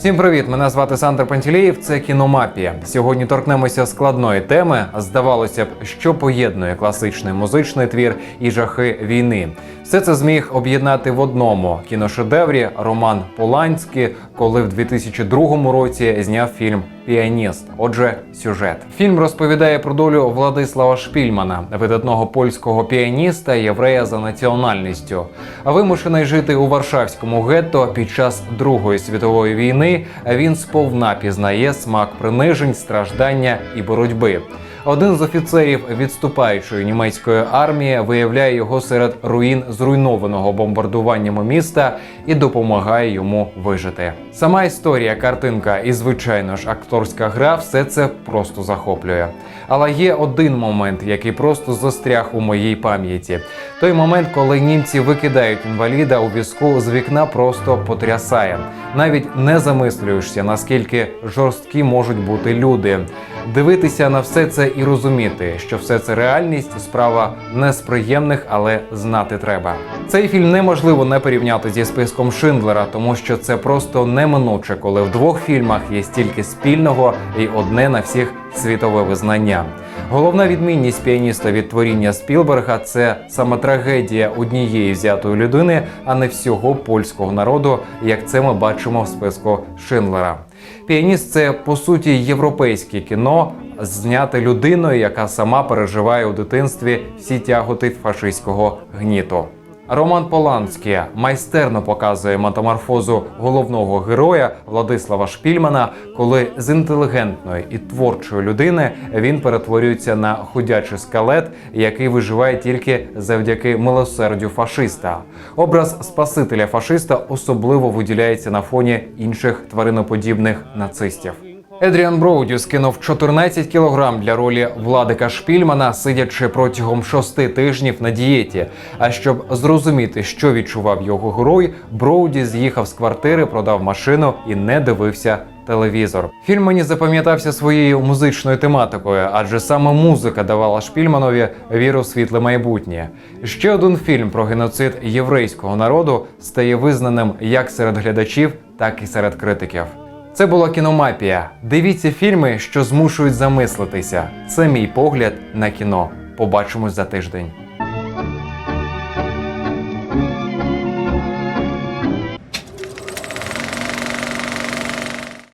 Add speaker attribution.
Speaker 1: Всім привіт! Мене звати Сандр Пантелеєв. Це кіномапія. Сьогодні торкнемося складної теми. Здавалося б, що поєднує класичний музичний твір і жахи війни. Все це зміг об'єднати в одному кіношедеврі Роман Поланський, коли в 2002 році зняв фільм Піаніст. Отже, сюжет. Фільм розповідає про долю Владислава Шпільмана, видатного польського піаніста, єврея за національністю. Вимушений жити у Варшавському гетто під час Другої світової війни, він сповна пізнає смак принижень, страждання і боротьби. Один з офіцерів відступаючої німецької армії виявляє його серед руїн зруйнованого бомбардуваннями міста і допомагає йому вижити. Сама історія, картинка і, звичайно ж, акторська гра все це просто захоплює. Але є один момент, який просто застряг у моїй пам'яті. Той момент, коли німці викидають інваліда у візку з вікна, просто потрясає. Навіть не замислюєшся, наскільки жорсткі можуть бути люди. Дивитися на все це і розуміти, що все це реальність, справа не з приємних, але знати треба. Цей фільм неможливо не порівняти зі списком Шиндлера, тому що це просто неминуче, коли в двох фільмах є стільки спільного і одне на всіх світове визнання. Головна відмінність піаніста від творіння Спілберга це саме трагедія однієї взятої людини, а не всього польського народу, як це ми бачимо в списку Шиндлера. Піаніст це по суті європейське кіно, зняте людиною, яка сама переживає у дитинстві всі тяготи фашистського гніту. Роман Поланський майстерно показує метаморфозу головного героя Владислава Шпільмана, коли з інтелігентної і творчої людини він перетворюється на ходячий скелет, який виживає тільки завдяки милосердю фашиста. Образ спасителя фашиста особливо виділяється на фоні інших твариноподібних нацистів. Едріан Броуді скинув 14 кілограм для ролі Владика Шпільмана, сидячи протягом шести тижнів на дієті. А щоб зрозуміти, що відчував його герой, Броуді з'їхав з квартири, продав машину і не дивився телевізор. Фільм мені запам'ятався своєю музичною тематикою, адже саме музика давала Шпільманові віру в світле майбутнє. Ще один фільм про геноцид єврейського народу стає визнаним як серед глядачів, так і серед критиків. Це була кіномапія. Дивіться фільми, що змушують замислитися. Це мій погляд на кіно. Побачимось за тиждень.